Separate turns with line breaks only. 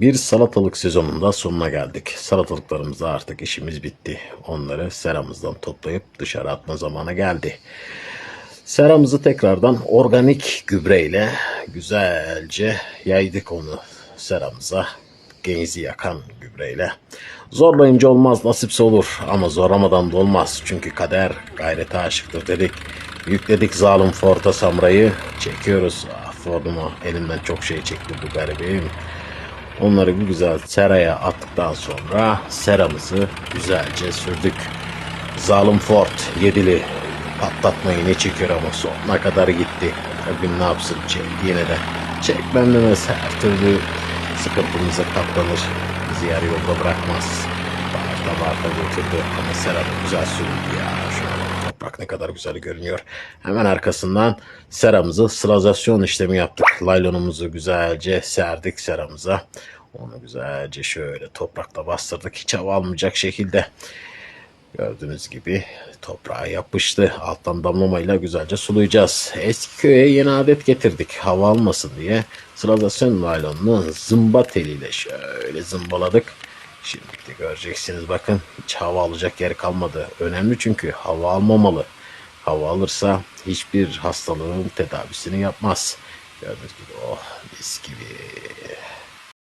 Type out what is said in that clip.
Bir salatalık sezonunda sonuna geldik. Salatalıklarımızda artık işimiz bitti. Onları seramızdan toplayıp dışarı atma zamanı geldi. Seramızı tekrardan organik gübreyle güzelce yaydık onu seramıza. Genzi yakan gübreyle. Zorlayınca olmaz nasipse olur ama zorlamadan da olmaz. Çünkü kader gayrete aşıktır dedik. Yükledik zalim Ford'a Samra'yı. Çekiyoruz. Ah, Ford'uma elimden çok şey çekti bu garibim. Onları bir güzel seraya attıktan sonra seramızı güzelce sürdük. Zalim Ford yedili patlatmayı ne çekiyor ama sonuna kadar gitti. Rabbim ne yapsın çek yine de. Çek bendemez her türlü sıkıntımıza katlanır. Bizi yarı yolda bırakmaz. Bağırta bağırta götürdü ama seramı güzel sürüldü ya. Bak ne kadar güzel görünüyor. Hemen arkasından seramızı sılazasyon işlemi yaptık. Laylonumuzu güzelce serdik seramıza. Onu güzelce şöyle toprakla bastırdık. Hiç hava almayacak şekilde. Gördüğünüz gibi toprağa yapıştı. Alttan damlamayla güzelce sulayacağız. Eski köye yeni adet getirdik. Hava almasın diye sılazasyon naylonunu zımba teliyle şöyle zımbaladık. Şimdi de göreceksiniz bakın hiç hava alacak yer kalmadı. Önemli çünkü hava almamalı. Hava alırsa hiçbir hastalığın tedavisini yapmaz. Gördüğünüz gibi oh mis gibi.